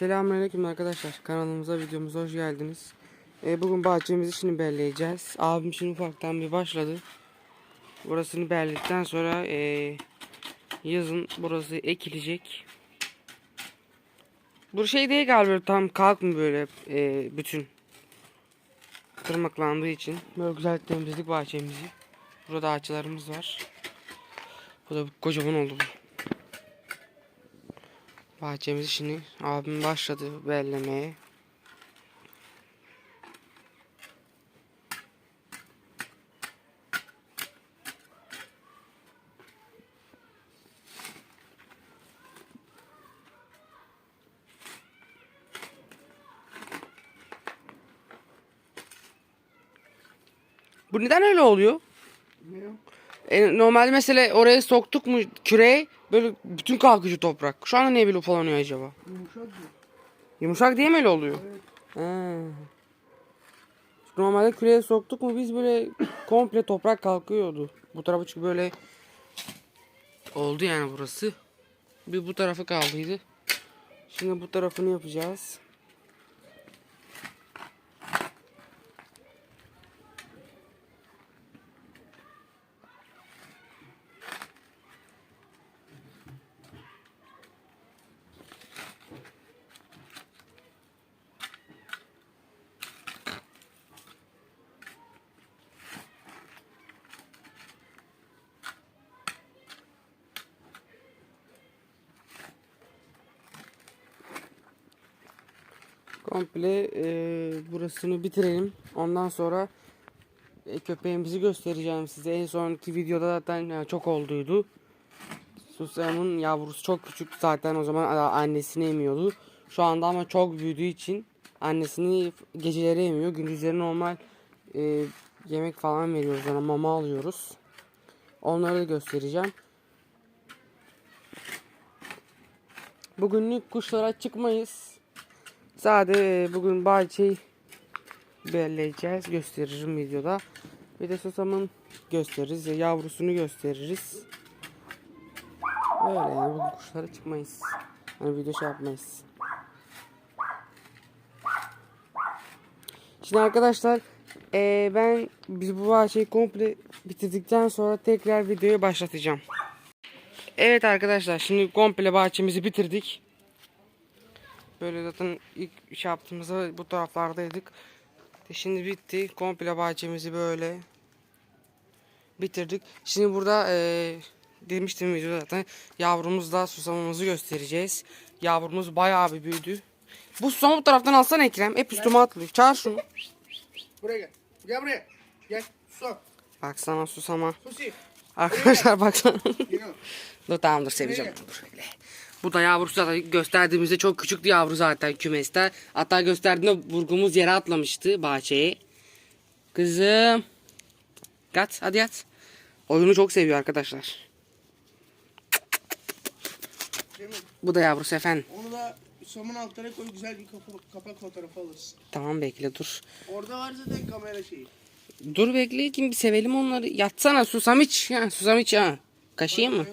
Selamünaleyküm arkadaşlar. Kanalımıza, videomuza hoş geldiniz. Ee, bugün bahçemizi şimdi belleyeceğiz. Abim şimdi ufaktan bir başladı. Burasını belledikten sonra ee, yazın burası ekilecek. Bu şey değil galiba tam kalkmıyor böyle ee, bütün tırmıklandığı için. Böyle güzel temizledik bahçemizi. Burada ağaçlarımız var. Bu da kocaman oldu bu. Bahçemizi şimdi abim başladı bellemeye. Bu neden öyle oluyor? E, normalde mesela oraya soktuk mu küreği böyle bütün kalkıcı toprak. Şu anda niye böyle ufalanıyor acaba? Yumuşak. Yumuşak diye mi öyle oluyor? Evet. Ha. Normalde küreye soktuk mu biz böyle komple toprak kalkıyordu. Bu tarafı çünkü böyle oldu yani burası. Bir bu tarafı kaldıydı. Şimdi bu tarafını yapacağız. Komple e, burasını bitirelim. Ondan sonra e, köpeğimizi göstereceğim size. En sonki videoda zaten yani çok olduydu. Susam'ın yavrusu çok küçük zaten o zaman annesini emiyordu. Şu anda ama çok büyüdüğü için annesini geceleri emiyor. Gündüzleri normal e, yemek falan veriyoruz ona mama alıyoruz. Onları da göstereceğim. Bugünlük kuşlara çıkmayız. Sadece bugün bahçeyi belleyeceğiz. Gösteririm videoda. Bir de susamın gösteririz. Yavrusunu gösteririz. Öyle yani bugün kuşlara çıkmayız. Hani video şey yapmayız. Şimdi arkadaşlar e, ben biz bu bahçeyi komple bitirdikten sonra tekrar videoyu başlatacağım. Evet arkadaşlar şimdi komple bahçemizi bitirdik. Böyle zaten ilk şey yaptığımızda bu taraflardaydık. E Şimdi bitti. Komple bahçemizi böyle bitirdik. Şimdi burada eee demiştim videoda zaten yavrumuzla susamamızı göstereceğiz. Yavrumuz bayağı bir büyüdü. Bu susamı bu taraftan alsana Ekrem. Hep üstüme atlıyor. Çağır şunu. Buraya gel. Gel buraya. Gel. Sus. Baksana susama. Susi. Arkadaşlar baksana. Dur tamam dur seveceğim. Dur. Bu da yavrusu zaten gösterdiğimizde çok küçüktü yavru zaten kümeste. Hatta gösterdiğinde vurgumuz yere atlamıştı bahçeye. Kızım. Yat hadi yat. Oyunu çok seviyor arkadaşlar. Bu da yavrusu efendim. Onu da somun altına koy güzel bir kapak, kapak fotoğrafı alırsın. Tamam bekle dur. Orada var zaten kamera şeyi. Dur bekle kim bir sevelim onları. Yatsana susam iç. Ya, susam iç ha. Kaşıyım mı?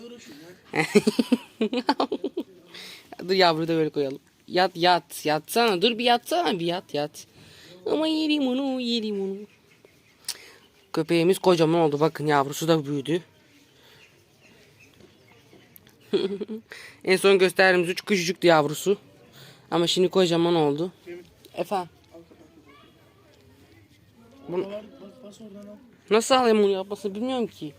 Dur yavru da böyle koyalım. Yat yat yatsana dur bir yatsana bir yat yat. Ama yerim onu yerim onu. Köpeğimiz kocaman oldu bakın yavrusu da büyüdü. en son gösterdiğimiz üç küçücüktü yavrusu. Ama şimdi kocaman oldu. Efendim. Bunu- nasıl alayım bunu yapmasını bilmiyorum ki.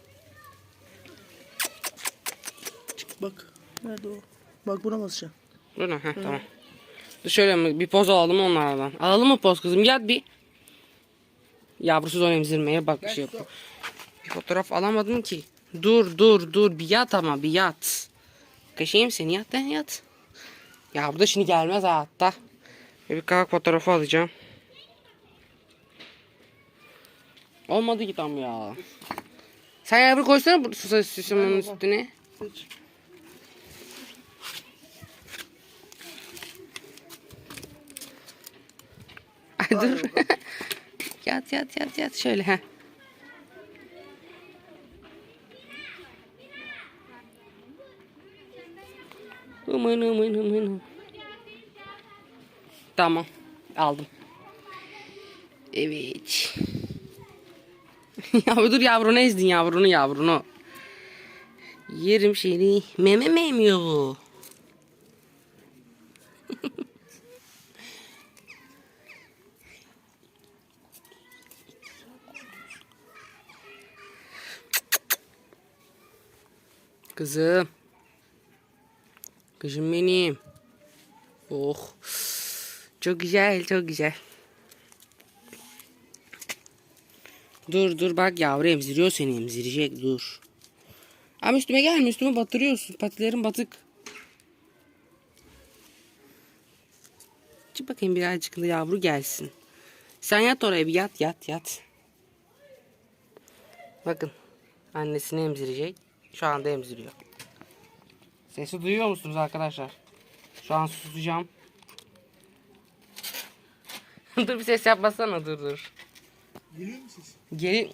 Bak. Nerede o? Bak buna basacaksın. Dur lan, heh, tamam. Dur şöyle bir poz alalım onlardan. Alalım mı poz kızım? Yat bir. Yavrusuz onu emzirmeye bak bir Gel şey yapıyor. Bir fotoğraf alamadım ki. Dur dur dur bir yat ama bir yat. Kaşıyım seni yat lan yat. Ya burada şimdi gelmez hayatta. Bir kalk fotoğrafı alacağım. Olmadı ki tam ya. Sen yavru koysana bu süsümün üstüne. Seç. Ay dur. yat yat yat yat şöyle ha. Aman aman aman. Tamam. Aldım. Evet. ya dur yavrunu ezdin yavrunu yavrunu. Yerim seni. Meme mi emiyor bu? Kızım. Kızım benim. Oh. Çok güzel, çok güzel. Dur dur bak yavru emziriyor seni emzirecek dur. Ama üstüme gelme üstüme batırıyorsun. Patilerin batık. Çık bakayım birazcık da yavru gelsin. Sen yat oraya bir yat yat yat. Bakın annesini emzirecek. Şu anda emziriyor. Sesi duyuyor musunuz arkadaşlar? Şu an susacağım. dur bir ses yapmasana dur dur. Geliyor mu ses? Geri...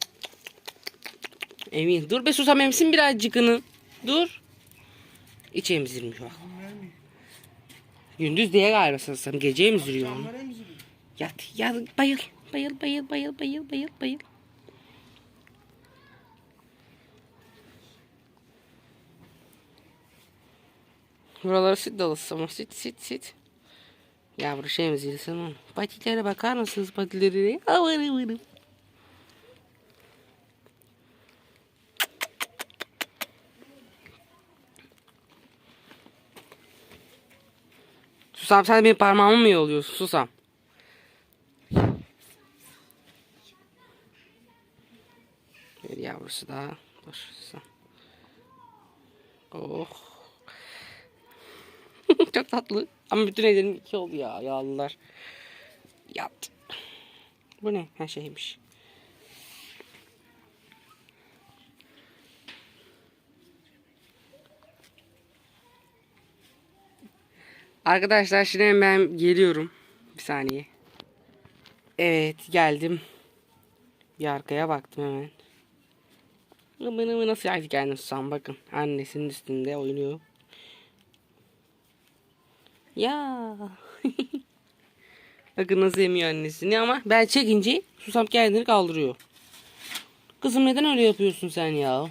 Emin dur be susam emsin birazcıkını. Dur. İç emzirmiş bak. Gündüz diye galiba susam gece emziriyor onu. Yat yat bayıl. Bayıl bayıl bayıl bayıl bayıl bayıl. Buraları süt dolusu ama süt süt süt. Yavru şey emzirsin onu. Patilere bakar mısınız patileri? Avarı vırı. Susam sen benim parmağımı mı yoluyorsun Susam? Bir yavrusu daha. Dur Susam. Oh. Çok tatlı. Ama bütün ellerim iki oldu ya. Yağlılar. Yat. Bu ne? Her şeymiş. Arkadaşlar şimdi hemen geliyorum. Bir saniye. Evet geldim. Bir arkaya baktım hemen. Imı nasıl yaptı kendini susam bakın. Annesinin üstünde oynuyor. Ya. bakın nasıl emiyor annesini ama ben çekince susam kendini kaldırıyor. Kızım neden öyle yapıyorsun sen ya?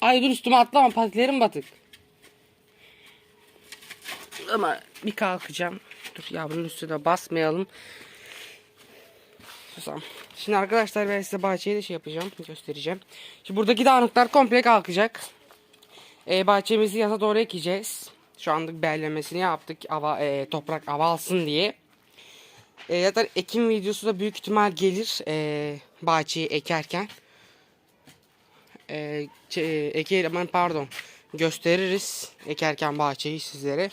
Ay dur üstüme atlama patilerim batık. Ama bir kalkacağım. Dur yavrunun üstüne basmayalım. Susam. Şimdi arkadaşlar ben size bahçeyi de şey yapacağım. Göstereceğim. Şimdi buradaki dağınıklar komple kalkacak. Ee, bahçemizi yaza doğru ekeceğiz. Şu anlık bellemesini yaptık. Hava, e, toprak hava alsın diye. E, zaten ekim videosu da büyük ihtimal gelir. E, bahçeyi ekerken. E, şey, ekerim ben pardon. Gösteririz ekerken bahçeyi sizlere.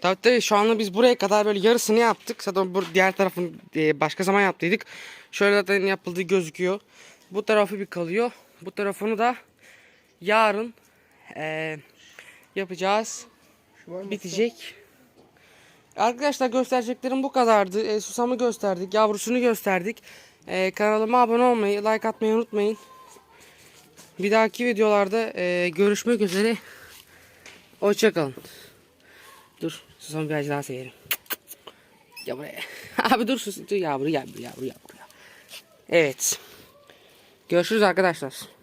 Tabii tabii şu anda biz buraya kadar böyle yarısını yaptık. Zaten bu diğer tarafını e, başka zaman yaptıydık. Şöyle zaten yapıldığı gözüküyor. Bu tarafı bir kalıyor. Bu tarafını da yarın e, yapacağız. Bitecek. Arkadaşlar göstereceklerim bu kadardı. E, susamı gösterdik. Yavrusunu gösterdik. E, kanalıma abone olmayı, like atmayı unutmayın. Bir dahaki videolarda e, görüşmek üzere. Hoşçakalın. Dur susam biraz daha severim. Gel buraya. Abi dur sus. Dur yavru buraya yavru yavru. Evet. Görüşürüz arkadaşlar.